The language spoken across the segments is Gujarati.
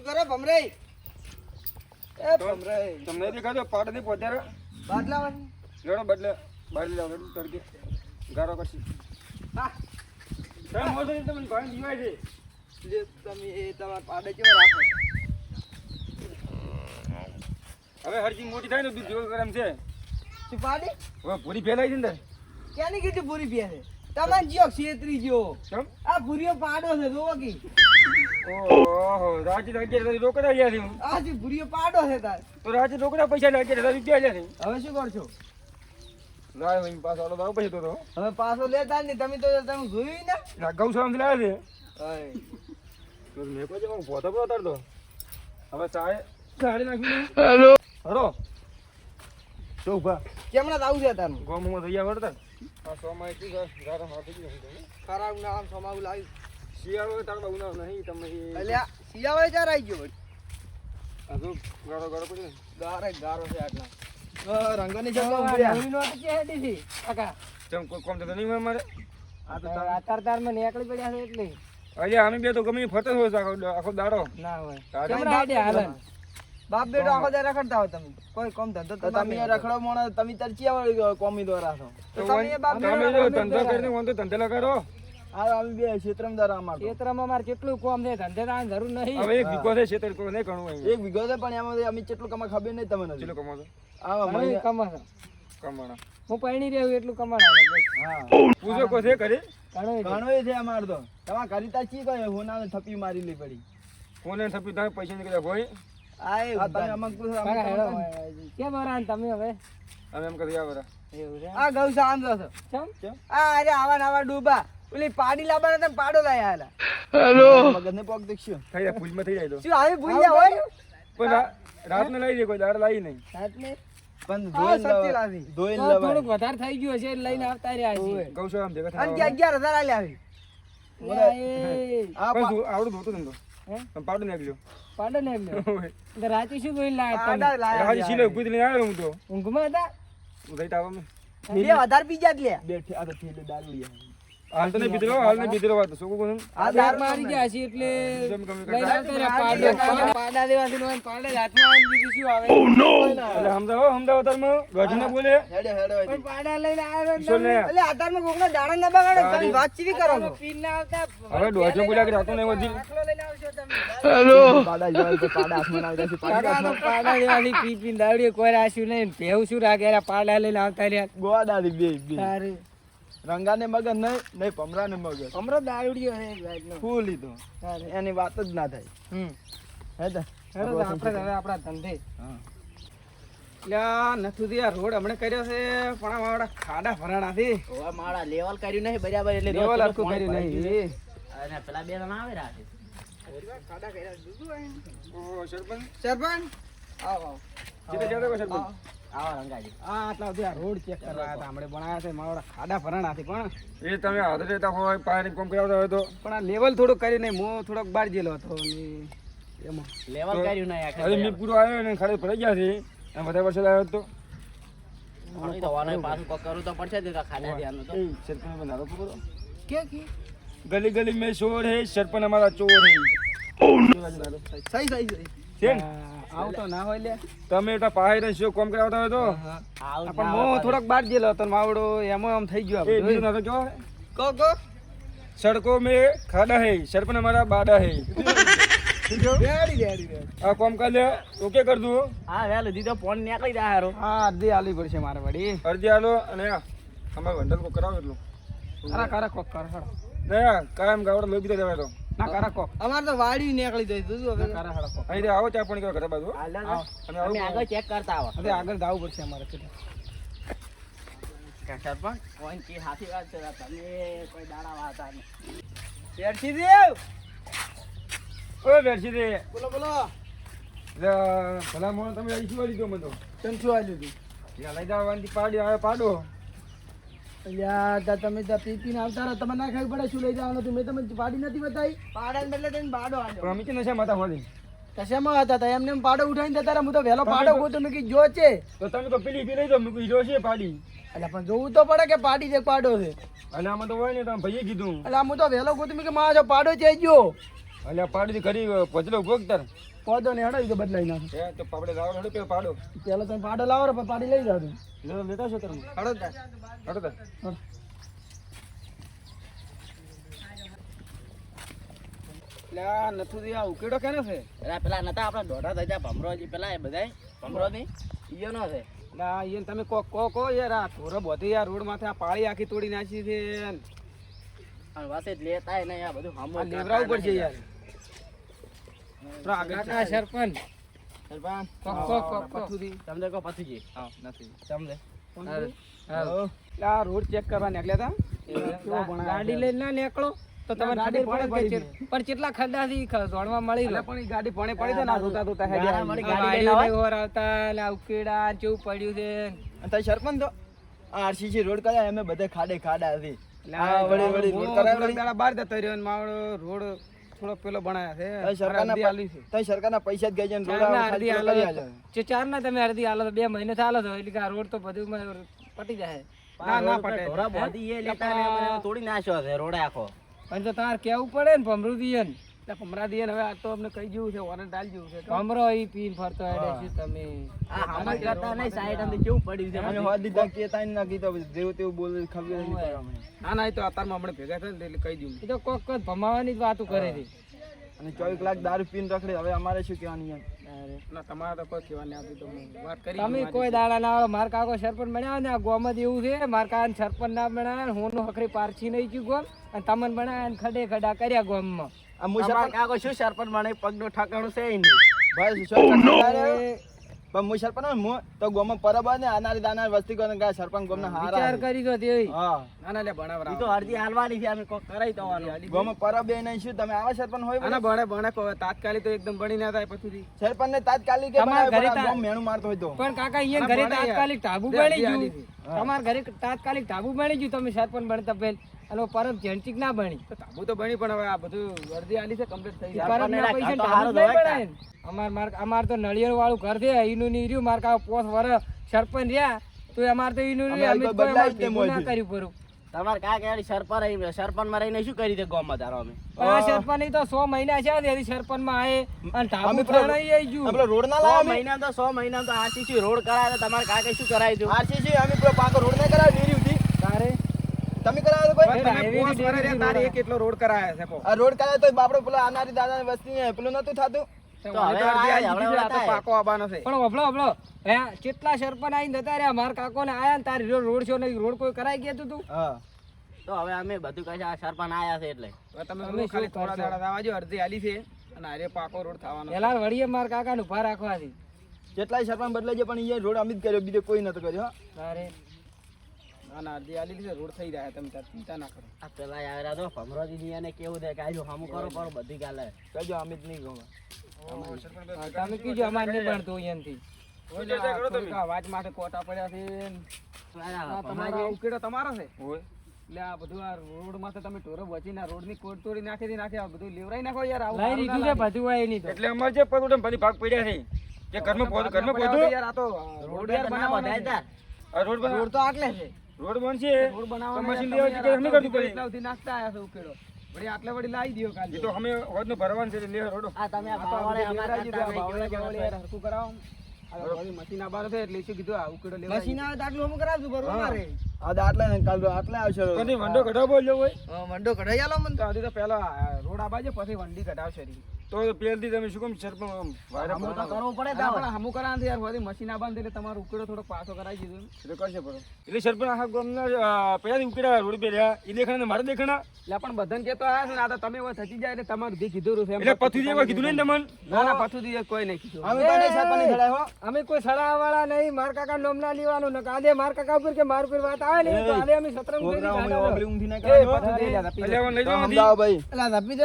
શું કરો ભમરાઈ? એ ભમરાઈ. તમને દેખાજો પાડ નહીં પહોંચ્યા બાદલા લેડો બદલે બાદલે લાવ લેડો તડકે. ગારો કરશી. હા. તમે મોસો તમને ઘણા જીવાય છે. જે તમે એ તમારા પાડે કેવો રાખો? હવે હરજી મોટી થાય ને દૂધ જેવું ગરમ છે. શું પાડી? હવે પૂરી ફેલાઈ છે ને ક્યાંની કીધી પૂરી પીએ છે તમારે જીઓ ક્ષેત્રી જીઓ. કેમ? આ ભૂરીઓ પાડો છે જોવો કી. ઓહો રાજી અગિયાર હજાર રોકડા આવ્યા છે. હું. આ જે ભૂરીઓ પાડો છે તાર. તો રાજી રોકડા પૈસા અગિયાર હજાર રૂપિયા આવ્યા છે. હવે શું કરશો? ના અહીં પાછો આલો દાવ પછી તો તો. હવે પાછો લેતા ને નહીં તમે તો તમે જોયું ને? આ ગૌશાળામાંથી લાવ્યા ઓય. છે. તો મેં કોઈ જવાનું પોતો પર ઉતારતો હવે ચાય ચાડી નાખી હેલો. હરો. તો ઊભા કેમણા આવું છે તારું? ગોમમાં થઈ ગયા વળતા આ સોમાં એટલી ગારા હાથી ગઈ ખરાબ નામ સમાવું લાવ્યું. શિયાળો તારો ઉનાળો નહીં તમે અલ્યા શિયાળો ચાર આવી ગયો આ તો ગારો ગારો પડી ગારે ગારો છે આટલા. રંગની જગ્યા કાકા. ચમ કોઈ કોમ થતો નહીં મારે આ તો આ તાર-તારમાં નીકળી પડ્યા છે એટલે. અરે અમે બે તો ગમે ફરતા હોય છે આખો આખો દાડો. ના હોય. બાપ બેટો આખો દાડો રખડતા હોય તમે. કોઈ કોમ ધંધો તો તમે રખડો મોણો તમે તાર ચિયા વાળી કોમી દ્વારા છો. તો તમે બાપ બેટો ધંધો કરીને વાંધો તો ધંધો લગાડો. આ અમે બે ક્ષેત્રમ દ્વારા અમાર ક્ષેત્રમાં અમાર કેટલું કોમ છે ધંધે ના જરૂર નહીં. હવે એક વિગો છે ક્ષેત્ર કોઈ ને ઘણું એક વિગો છે પણ એમાં અમે કેટલું કમા ખબર નહીં તમને. ચીલો કમાતો આ અમે મહિને- કમાણા. હું પૈણી રહ્યો એટલું કમાણા હા. પૂછો કોઈ છે કરી ઘણું છે. છે અમાર તો. તમારે કરી તા ચી કહે હું ના થપી મારી લી પડી. કોને થપી તમે પૈસા નીકળ્યા ભાઈ આ તમે કેમ વરાન તમે હવે? અમે એમ કરી આવરા એવું છે આ ગૌ શાંત છો ચમ? આ અરે આવા ને ડૂબા. ઓલી પાડી લાવવાના પાડો લાયા હેલો. મગજને પોક દેખશું. થઈ જાય ફૂલમાં થઈ જાય તો. શું આવી ભૂલ્યા હોય? પણ રાતને લઈ જાય કોઈ દાડ લાવી નહીં. પણ લાવી. થોડુંક વધારે થઈ ગયું હશે લઈને આવતા રહ્યા. ગૌશાળામાં અને આવી ધો- આવડું ધોતું ધંધો. હે? પણ પાડું નાખજો પાડો ને એમને. તો રાતે શું જોઈને લાયા પાડા તમે? લાયા ઊભી થઈને આવ્યો હું તો. ઊંઘમાં હતા? હું જઈ બે વધારે પીજા જ લે બે આ તો થેલી દારૂ લે હાલ તો નહીં બીતરો હાલ નહીં બીતરો વાત. શું કહું આ દાર મારી ગયા છે એટલે પાડો. પાડા દેવાથી નો હોય, પાડા હાથમાં આવીને બીજું શું આવે? એટલે સમજાવો સમજાવો તારમાં. ગઢને બોલે. હેડે હેડે પણ પાડા લઈને આવ્યો ને ને એટલે આધારમાં કોકના દાણા ના બગાડો તમે વાત ચીવી કરો છો. પીન ના આવતા. હવે ડોજો બોલ્યા કે રાતો નહીં વધી દાખલો લઈને આવશો તમે. પાડા જેવા તો પાડા હાથમાં આવી જશે પાડા પાડા દેવાની પી પી દાવડીએ કોઈ રાશ્યું નહીં. ભેવ શું રાખે? પાડા લઈને આવતા રહ્યા. ગોડાડી બે બે. તારે. રંગાને મગજ નહીં નહીં ભમરાને મગજ. હમણાં દાવડીઓ હે એક જાતનો. ફૂલ લીધો. એની વાત જ ના થાય. હમ. હે તો? આપણે હવે આપણા ધંધે. લ્યા નથુથી આ રોડ હમણે કર્યો છે પણ આ વાળા ખાડા ભરાણાથી ઓવા માળા લેવલ કર્યું નહીં બરાબર એટલે લેવલ થોડું કર્યું નહીં. અને પેલા બે જણા આવે રાખે ઓહો, સરપંચ. સરપંચ? આવો જીતે જાતે સરપંચ? આવો રંગાજી. પણ. એ તમે હાથ હોય તો. પણ લેવલ થોડુંક કરીને થોડોક બહાર ગયેલો હતો મેં પૂરો આવ્યો ને ખાલી ગયા છે. અને વધારે વરસાદ આવ્યો તો. ગલી ગલી મેં ચોર હે સરપંચ અમારા ચોર હે. સહી સહી સહી. આવું તો ના હોય લે. તમે તો પાહી ને શું કોમ કરાવતા હોય તો? પણ હું થોડોક બહાર ગયેલો તો માવડો એમ આમ થઈ ગયો એ બીજું નતો જો કો કો. સડકો મે ખાડા હે સર મારા બાડા હે. આ કોમ કર લે ઓકે કર દઉં હા વેલ દીધો ફોન ને નીકળી જાય હારો. હા અડધી આલી પડશે મારે વડી. અડધી આલો અને અમાર વંડલ કો કરાવ એટલું. અરે કારા કોક કર હા ને કાયમ ગાવડ લોબી દેવાય તો. ના કરા કોક અમાર તો વાડી નીકળી જાય તું હવે. કરા હળ કોક અહીં આવો ચા પાણી કરો ઘરે બાજુ હાલ દે. આવો. અમે અમે આગળ ચેક કરતા આવો. હવે આગળ જવું પડશે અમારે એટલે. સરપંચ કોઈ કી સાચી વાત છે તમે કોઈ દાડા વાતા નહીં. શેરથી દેવ ઓય બેઠી દે બોલો બોલો. લે, ભલા મોણ તમે અહીં વાળી લીધો મને તો તને શું આલ્યું તું? ત્યાં લઈ જવાની પાડી આવે પાડો. તમે ત્યાં પી પીને આવતા રહો. તમે ના ખાવી પડે શું લઈ જવાનું હતું. મેં તમને પાડી નથી બતાવી. પાડા પાડો કે નશા માતા હોલી? કશામાં હતા? તા એમને પાડો ઉઠાવીને જતા રહ્યા હું તો વહેલો પાડો ગોતો મેં કીધું જો છે. તો તમે તો પેલી પી લઈ દો મેં કીધું છે પાડી. એટલે પણ જોવું તો પડે કે પાડી છે પાડો છે. એટલે આમાં તો હોય ને તમે ભાઈએ કીધું. એટલે હું તો વહેલો ગોતું મેં કે મારો પાડો છે ગયો એટલે પાડી કરી પચલો ઊભો કર હોદો ને હડાવી તો બદલાઈ નાખો. તો પાડે લાવો હેડો પેલો પાડો. પેલા તમે પાડો લાવો રે પાડી લઈ જાવ તમે. લેતા છો તમે હડો તા હડો તા. નથુજી આ ઉકેડો કેનો છે? અરે પેલા નતા આપણા દોઢા થઈ ગયા ભમરોજી પેલા એ બધાય ભમરોજી ઈયો નો છે. લે ઈયન તમે કો કો કો યાર આ ઢોરો બધી આ રોડ માથે આ પાળી આખી તોડી નાખી છે વાસે લેતા નહીં આ બધું હમો લેવરાવું પડશે યાર. આગળ કાકા સરપંચ. સરપંચ. કોક કોક કોક કોક. પથુજી. તમને કહો પથુજી. હા, નથી. તમને. હાલ, હાલ. લે આ રોડ ચેક કરવા નીકળ્યા હતા ગાડી લઈને ના નીકળો. તો તમને ગાડી પડે પડી કે ગઈ. ચેટ- પણ કેટલા ખड्डाથી ખ- દોડવા મળી એટલે પણ ગાડી ભણે પડી છે ને આ રોતા રોતા હેડ્યા. ગાડા મળી આવી. ગાડી લઈને ઓર આવતા ને ઉકેડા ને પડ્યું છે? સરપંચ તો? આરસીસી રોડ કર્યા અમે બધે ખાડે ખાડા હતી. આ વળી વળી રોડ કરાવી બહાર જતો રહ્યો ને મારો રોડ થોડો પેલો બનાયા છે. સરકારના પૈસા જ ગઈ રોડ અડધી હાલો કરી આલો. જે તમે અડધી હાલો તો બે મહિને ચાલો તો એટલે કે આ રોડ તો બધું પટી જાય. ના ના પટે. ઢોરા બોધી એ લેતા તોડી નાખ્યો છે રોડ આખો. પણ તો તાર કેવું પડે ને એટલે ભમરા દીએ હવે આ તો અમને કહી જેવું છે વોરંટ આલી જેવું છે. ભમરો ઈ પીન ફરતો હેડે છે તમે? આ હામા કરતા નહીં સાઈડ અંદર કેવું પડ્યું છે અમે હોદ દીધા કે તાઈ ના કીધું જેવું તેવું બોલે ખબર નહીં પડે અમને. ના ના એ તો અત્યારમાં હમણાં ભેગા થાય ને એટલે કહી દઉં. એ તો કોક કોક ભમાવાની જ વાતો કરે છે. અને ચોવીસ કલાક દારૂ પીન રખડે હવે અમારે શું કહેવાની એમ તમારે તો કોઈ કહેવા નહીં આવતું તો વાત કરી તમે કોઈ દાડા ના આવે માર કાકો સરપંચ બનાવ્યા ને આ ગોમ જ એવું છે માર કાકા સરપંચ ના બનાવ્યા હું હકરી પારછી નહીં ગયું ગોમ અને તમને બનાવ્યા ખડે ખડા કર્યા ગોમમાં. આ હું સરપંચ કાકો શું સરપંચ મને? પગનું ઠકાણું છે નહીં. ભાઈ પણ હું સરપંચ હું તો ગોમાં પરબ ને આનારી દાનારી વસ્તી કરે કે સરપંચ ગોમના હારા વિચાર કરી તો તે હા. ના ના લે ભણાવરા તો અરજી હાલવાની છે અમે કોક કરાઈ દેવાનું. ગોમાં પરબ એ નહીં શું તમે આવા સરપંચ હોય આના ભણે ભણે કહો તાત્કાલિક તો એકદમ બની ના થાય પછી સરપંચ ને તાત્કાલિક કે ઘરે ગોમ મેણું મારતો હોય તો. પણ કાકા અહીંયા ઘરે તાત્કાલિક ઢાબુ બની ગયું. ઘરે તાત્કાલિક ઢાબુ બની ગયું તમે સરપંચ બનતા પહેલ. અને પરમ જેન્ટિક ના બની. તો તાબુ તો બની પણ હવે આ બધું અડધી આલી છે કમ્પ્લીટ થઈ જાય. પરમ ના પૈસા રાખા તો ઢાબુ નહીં બનાય અમાર માર અમાર તો નળિયેર વાળું ઘર છે ઈનું ની રહ્યું. માર કા પોસ વર સરપંચ રહ્યા તો અમાર તો ઈનું ની અમે બદલાઈ જ ભેગું ના. કર્યું પરું તમારે કાકા એની સરપંચ રહી સરપંચમાં રહીને શું કરી દે ગોમ ધારો અમે? આ સરપંચની તો સો મહિના છે તેથી સરપંચમાં આયે. અને અમે પેલો- આઈ ગયું. આપણે રોડ ના સો મહિના તો સો મહિના તો આરસીસી રોડ કરાવે તો તમારે કાકે શું કરાવી દઉં આરસીસી અમે પૂરો પાકો રોડ સુધી તારે તમે કરાવ્યો તો કોઈ તમે પોસ વરે રહ્યા તારી એક એટલો રોડ કરાયા છે કો આ રોડ કરાવ્યો તો બાપડો પેલો આનારી દાદાની વસ્તી ને પેલું નતું થતું? તો તો હવે કેટલા સરપંચ જતા રહ્યા? મારા કાકો ને આયા ને તારી રોડ ને રોડ કોઈ કરાઈ ગયા તું તો? અમે બધું કહે આ સરપંચ આયા છે એટલે. તમે અમે ખાલી થોડા દાડા થવા જો અડધી આલી છે. અને પાકો રોડ થવાનો પેલા વળીએ મારા કાકા ને ઊભા રાખવાથી. કેટલાય સરપંચ બદલાઈ છે પણ એ રોડ અમિત કર્યો બીજો કોઈ નતો કર્યો હો. તારે ના ના અડધી આલી છે રોડ થઈ જાય તમે તાર ચિંતા ના કરો. આ પેલા આવ્યા તો ભમરોજી ની એને કેવું દે કે આજો હમું કરો કરો બધી ગાલે. કહેજો અમિત નહીં ગમે તમે અમારે નહીં ભણતું અહીંયાથી. માટે કોટા પડ્યા છે. તમારો ઉકેડો તમારો છે? એટલે આ બધું આ રોડ માથે તમે ટોરો બચીને રોડની કોટ તોડી નાખી દી નાખી આ બધું લેવરાઈ નાખો યાર આવું લઈ લીધું છે બધું હોય નહીં એટલે અમારે જે પગ ઉઠે બધી ભાગ પડ્યા છે કે ઘરમાં પોતું ઘરમાં પોતું યાર આ તો રોડ યાર ના બનાવવાનો બધાય છે. તાર આ રોડ રોડ તો આગલે છે. રોડ બનશે. રોડ બનાવવા મશીન લેવા તમે અમે કરતું પડે? એટલા સુધી નાસ્તા આયા છે ઉકેડો વળી આટલે વળી લાવી દીયો કાલે. તો અમે હોદ નો ભરવાન છે લે રોડ. આ તમે આ બધું અમારા કેવા જેવા કેવા યાર હરખું કરાવો. આ મશીન આવવાનું છે એટલે શું કીધું આ ઉકેડો મશીન આવે અમુક કરાવશું બરોબર મારે આ ને કાલ આટલે આવશે રોડ. વંડો કઢાવ બોલ્યો હોય મંડો કઢાઈ આલો મને તો. હજી તો પેલો આ રોડ આ બાજુ પછી વંડી કઢાવશે. તો પહેલથી તમે શું કેમ સરપંચ આમ વાયરા તો કરવો પડે આ પણ હમુ કરાવવાનું છે યાર વળી મશીન આવવાનું એટલે તમારો ઉકેડો થોડો પાછો કરાવી દીધો એટલે કરશે પડો એટલે સરપંચ આખા ગામના પહેલાથી ઉકેડા રોડ પે રહ્યા. એ દેખાણા ને મારા દેખાણા? એટલે પણ બધાને કહેતો આ છે ને આ તો તમે હવે થતી જાય એટલે તમારું બી કીધું છે એમ એટલે પથ્થુ જે કીધું નહીં તમને? ના ના પથું દીએ કોઈ નહીં કીધું. અમે તો નહીં સરપંચ નહીં હો. અમે કોઈ સડા વાળા નહીં. માર કાકા નોમ ના લેવાનું. ને કાદે માર કાકા ઉપર કે માર ઉપર વાત આવે ને તો આલે અમે સતરંગ કરી ઊંધી ના હો. પથું દે. એટલે હવે લઈ તો જવા સમજાવો ભાઈ. એટલે આ ધપી દો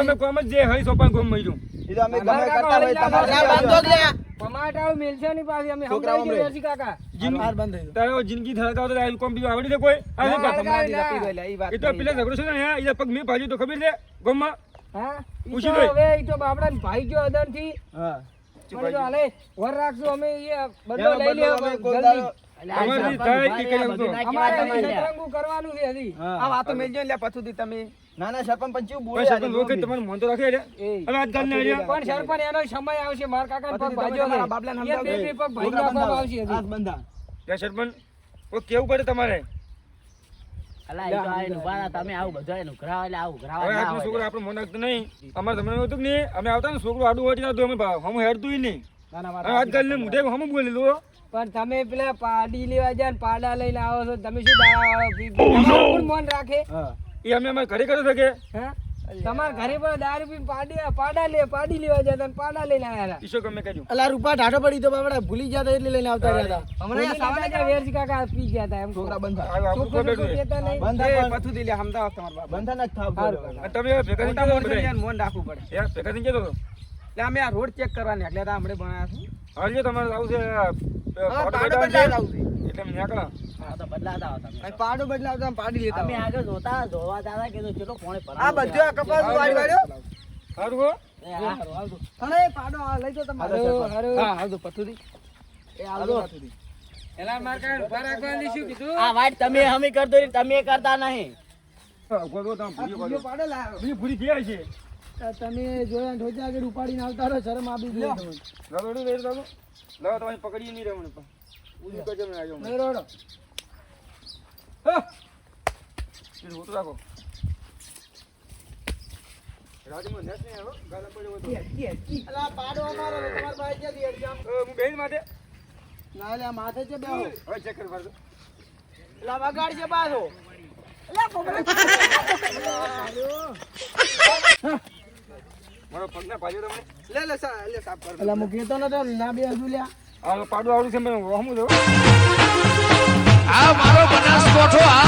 અમે કોમ જ જે હળી સોપાન કોમ મળ્યું એ તો અમે ગમે કરતા હોય તમારે ના શું આવ્યો? પમાટાઓ મેલશે નહીં પાછી અમે અમે. જોઈએ છીએ કાકા. બાર બંધ થઈ તારો જિંદગી ધરાવતા તો આ કોમ બીજો આવડી દે કોઈ. આ ના? ના, ભમરાથી ધપી ઈ વાત એ તો પેલા ઝઘડો છે ને અહીંયા, એ પગ મે ભાજી તો ખબર છે ગમમાં. હા? ઈ પૂછી લે હવે ઈ તો બાપડા ને ભાઈ ગયો અદનથી હા જો હાલે વર રાખજો અમે એ બદલો લઈ લે જલ્દી. કેવું પડે તમારે. છોકરો આપડે મન નહીં. અમારે તમને અમે આવતા ને છોકરો આડું હોય અમે હેડતું નહીં. ના ના વાત હવે આજ કાલ ને મુઢે હમ બોલી પણ તમે પેલા પાડી લેવા જાય ને પાડા લઈને આવો છો તમે શું દાડા વાળો? પી- તમારું કોણ મન રાખે? એ અમે અમારે ઘરે કરી શકે તમારા ઘરે પણ દારૂ પીને પાડી પાડા લે પાડી લેવા જતા ને પાડા લઈને આવ્યા ઈશો ગમે કહેજો અલા રૂપા ઢાઢો પડી તો બાપડા ભૂલી ગયા એટલે લઈને આવતા રહ્યા હતા. હમણાં સાવાના કે વેરજી કાકા પી ગયા હતા એમ. છોકરા બંધા. છોકરો ખોટું નહીં. બંધા એ પણ- પથું દી લે સમજાવો તમારા બાપ. બંધા ના થાવ તમે ભેગા થઈ માણસો મોન રાખવું પડે. યાર ભેગા થઈ જતો હતો એટલે અમે આ રોડ ચેક કરવા એટલે હતા હમણે બનાવ્યા છું. હજી તમારે આવું છે પાડો તો. બદલાવતા પાડી લેતા અમે આગળ જોતા ધોવા દાદા કીધું ચલો પોણે આ બધું આ કપાસ વાળી વાળ્યો સારું હો? અને પાડો આ લઈ જાઓ તમારે. હારું, હારું. હા હાલ તો પથું દી એ એલા માર કાકા ઊભા રાખવાની શું કીધું? આ વાત તમે હમી કરતો તમે કરતા નહીં. પડો. ભૂલી ગયા છે. તમે જોયા ઢોચા આગળ ઉપાડીને આવતા રહો શરમ આપી દે લાવો, રેડો, રેડો, લાવો. તમારે પકડીએ નહીં રહેવાનું પણ. ઊંધું કરજો ને આગળ. રોડો હા. એ હોતું રાખો. રાજમાં નેસ નહીં આવ્યો, ગાલા પડ્યો હતો. અલા પાડો અમારો તમાર તમારા ભાઈ ક્યાંથી અડજામ? જામ હું બેન માટે ના લે માથે છે બેહો હવે ચેક કર ફરજો અલા વગાડ છે પાછો મારો પગ ના પાડ્યો તમે? લે લે સા લે સાફ કર. અલા હું કહેતો નતો ના બે હજુ લ્યા. આ પાડું આવડું છે મને વહમું આ મારો બનાસકોઠો આ